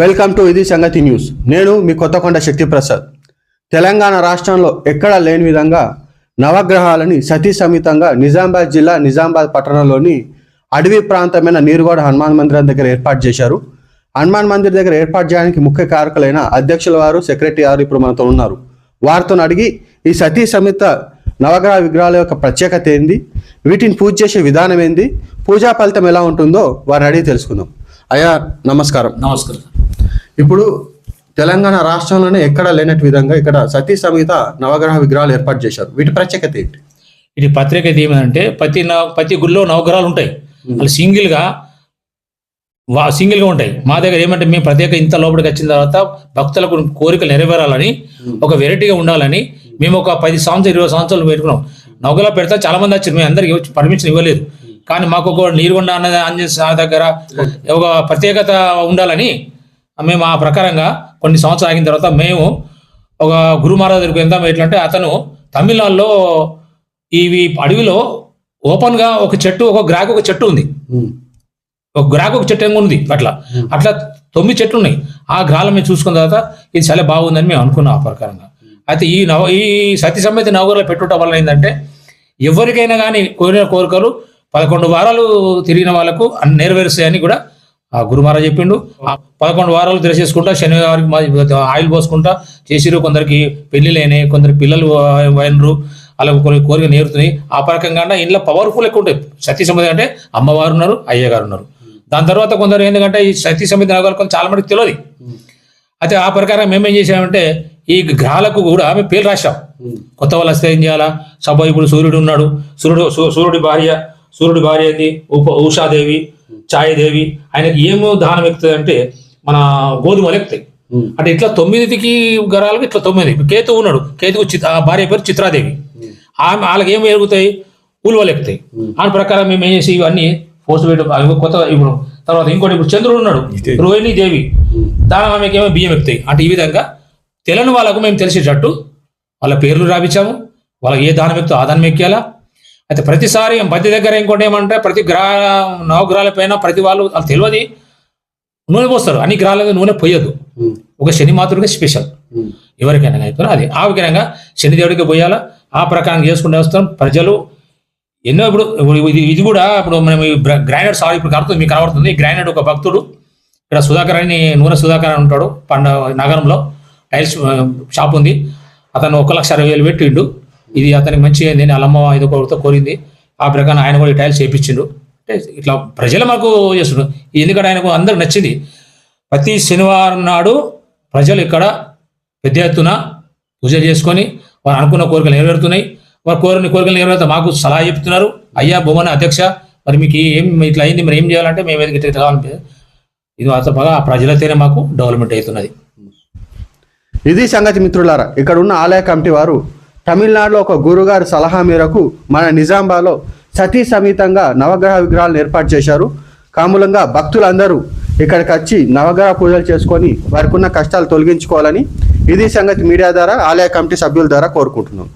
Welcome to ఇది సంగతి news నేను మీ కొత్తకొండ శక్తి ప్రసాద్ తెలంగాణ రాష్ట్రంలో ఎక్కడా లేని విధంగా నవగ్రహాలని సతీ సమేతంగా నిజామాబాద్ జిల్లా నిజామాబాద్ పట్టణంలోని అడవి ప్రాంతమైన నీరుగోడ హనుమాన్ మందిరం దగ్గర ఏర్పాటు చేశారు. హనుమాన్ మందిర్ దగ్గర ఏర్పాటు చేయడానికి ముఖ్య కారకులైన అధ్యక్షుల వారు సెక్రటరీ గారు ఇప్పుడు మనతో ఉన్నారు. వారితో అడిగి ఈ సతీ సమేత నవగ్రహ విగ్రహాల యొక్క ప్రత్యేకత ఏంది? వీటిని పూజ చేసే విధానం ఏంది? పూజా ఫలితం ఎలా ఉంటుందో వారిని అడిగి తెలుసుకుందాం. అయ్యా నమస్కారం. నమస్కారం. ఇప్పుడు తెలంగాణ రాష్ట్రంలోనే ఎక్కడ లేనట్టు విధంగా ఇక్కడ సతీ సమేత నవగ్రహ విగ్రహాలు ఏర్పాటు చేశారు. వీటి ప్రత్యేకత ఏంటి? ఇది ప్రత్యేకత ఏమిటంటే ప్రతి నవ- ప్రతి గుళ్ళో నవగ్రహాలు ఉంటాయి. వాళ్ళు సింగిల్గా వా సింగిల్గా ఉంటాయి. మా దగ్గర ఏమంటే మేము ప్రత్యేక ఇంత లోపలికి వచ్చిన తర్వాత భక్తులకు కోరికలు నెరవేరాలని ఒక వెరైటీగా ఉండాలని మేము ఒక పది సంవత్సరాలు ఇరవై సంవత్సరాలు పెట్టుకున్నాం. నవగ్రహాలు పెడతా చాలా మంది వచ్చారు మేము అందరికి పర్మిషన్ ఇవ్వలేదు. కానీ మాకు ఒక నీరుగొండ అన్న ఆంజనేయ స్వామి దగ్గర ఒక ప్రత్యేకత ఉండాలని మేము ఆ ప్రకారంగా కొన్ని సంవత్సరాలు ఆగిన తర్వాత మేము ఒక గురు మహారాజ్ దగ్గరికి వెళ్తాం ఎట్లా అంటే అతను తమిళనాడులో ఇవి అడవిలో ఓపెన్గా ఒక చెట్టు ఒక గ్రాకు ఒక చెట్టు ఉంది. ఒక గ్రాకు ఒక చెట్టు ఏమో ఉంది అట్లా. అట్లా తొమ్మిది చెట్లు ఉన్నాయి. ఆ గ్రాలం మేము చూసుకున్న తర్వాత ఇది చాలా బాగుందని మేము అనుకున్నాం ఆ ప్రకారంగా. అయితే ఈ నవ ఈ సతీ సమేత నవగరలో పెట్టుకోవటం వల్ల ఏంటంటే ఎవరికైనా కానీ కోరిన కోరికలు పదకొండు వారాలు తిరిగిన వాళ్ళకు అన్ని నెరవేరుస్తాయని కూడా ఆ గురు మహారాజ్ చెప్పిండు. ఆ పదకొండు వారాలు తెరచేసుకుంటా శనివారికి ఆయిల్ పోసుకుంటా చేసిరు కొందరికి పెళ్ళిళ్ళు కొందరు పిల్లలు వైనరు అలా కొన్ని కోరిక నేరుతున్నాయి. ఆ పరకంగా ఇంట్లో పవర్ఫుల్ ఎక్కువ ఉంటాయి సతీ సమితి అంటే అమ్మవారు ఉన్నారు అయ్యగారు ఉన్నారు. దాని తర్వాత కొందరు ఏంటంటే ఈ సతీ సమితి నగరాలు కొంచెం చాలా మందికి తెలియదు. అయితే ఆ ప్రకారం మేమేం చేసామంటే ఈ గ్రహాలకు కూడా మేము పేరు రాశాం. కొత్త వాళ్ళు వస్తే ఏం చేయాలా? సభ ఇప్పుడు సూర్యుడు ఉన్నాడు. సూర్యుడు సూర్యుడి భార్య సూర్యుడి భార్య ఏంది ఉప ఉషాదేవి ఛాయదేవి ఆయనకి ఏమో దానం ఎక్కుతుంది అంటే మన గోధుమలు ఎక్కుతాయి అంటే ఇట్లా తొమ్మిదికి గ్రహాలకు ఇట్లా తొమ్మిది. కేతు ఉన్నాడు. కేతుకు చిత్- ఆ భార్య పేరు చిత్రాదేవి. ఆమె వాళ్ళకి ఏం ఎరుగుతాయి ఉలువలు ఎక్కుతాయి ఆ ప్రకారం మేము ఏం చేసి ఇవన్నీ పోస్ట్ పెట్టు అవి కొత్త ఇప్పుడు తర్వాత ఇంకోటి ఇప్పుడు చంద్రుడు ఉన్నాడు. రోహిణి దేవి. దాని ఆమెకి ఏమో బియ్యం ఎక్కుతాయి. అంటే ఈ విధంగా తెలని వాళ్ళకు మేము తెలిసేటట్టు వాళ్ళ పేర్లు రాపించాము. వాళ్ళకి ఏ దానం ఎక్కుతో ఆ దానం ఎక్కేలా అయితే ప్రతిసారి ప్రతి దగ్గర ఇంకోటి ఏమంటే ప్రతి గ్రహ నవగ్రహాల పైన ప్రతి వాళ్ళు వాళ్ళు తెలియదు నూనె పోస్తారు. అన్ని గ్రహాలకు నూనె పోయొద్దు. ఒక శని మాతృగా స్పెషల్. ఎవరికైనా అయిపోయినా అది. ఆ విధంగా శనిదేవుడికి పోయాలా? ఆ ప్రకారం చేసుకుంటూ వస్తాం. ప్రజలు ఎన్నో ఇప్పుడు ఇది ఇది కూడా ఇప్పుడు మనం గ్రానైట్ సారీ ఇప్పుడు కడుతుంది మీకు కనబడుతుంది. ఈ గ్రానైట్ ఒక భక్తుడు ఇక్కడ సుధాకర్ అని నూనె సుధాకర్ అని ఉంటాడు పండ నగరంలో టైల్స్ షాప్ ఉంది. అతను ఒక లక్ష అరవై వేలు పెట్టిండు. ఇది అతనికి మంచి నేను అల్లమ్మ ఇది ఒకరితో కోరింది. ఆ ప్రకారం ఆయన కూడా ఈ టైల్స్ చేయించిండు అంటే ఇట్లా ప్రజలు మాకు చేస్తుండ్రు. ఎందుకంటే ఆయనకు అందరికి నచ్చింది. ప్రతి శనివారం నాడు ప్రజలు ఇక్కడ పెద్ద ఎత్తున పూజ చేసుకొని వారు అనుకున్న కోరికలు నెరవేరుతున్నాయి. వారు కోరిన కోరికలు నెరవేరుతా మాకు సలహా చెప్తున్నారు. అయ్యా భువన అధ్యక్ష మరి మీకు ఏం ఇట్లా అయింది? మరి ఏం చేయాలంటే మేము ఏది ఇట్లా కావాలంటే ఇది అంత బాగా ప్రజలతోనే మాకు డెవలప్మెంట్ అవుతున్నది. ఇది సంగతి మిత్రులారా ఇక్కడ ఉన్న ఆలయ కమిటీ వారు తమిళనాడులో ఒక గురుగారి సలహా మేరకు మన నిజామాబాద్లో సతీ సమేతంగా నవగ్రహ విగ్రహాలను ఏర్పాటు చేశారు. కామూలంగా భక్తులందరూ ఇక్కడికి వచ్చి నవగ్రహ పూజలు చేసుకొని వారికి ఉన్న కష్టాలు తొలగించుకోవాలని ఇది సంగతి మీడియా ద్వారా ఆలయ కమిటీ సభ్యుల ద్వారా కోరుకుంటున్నాం.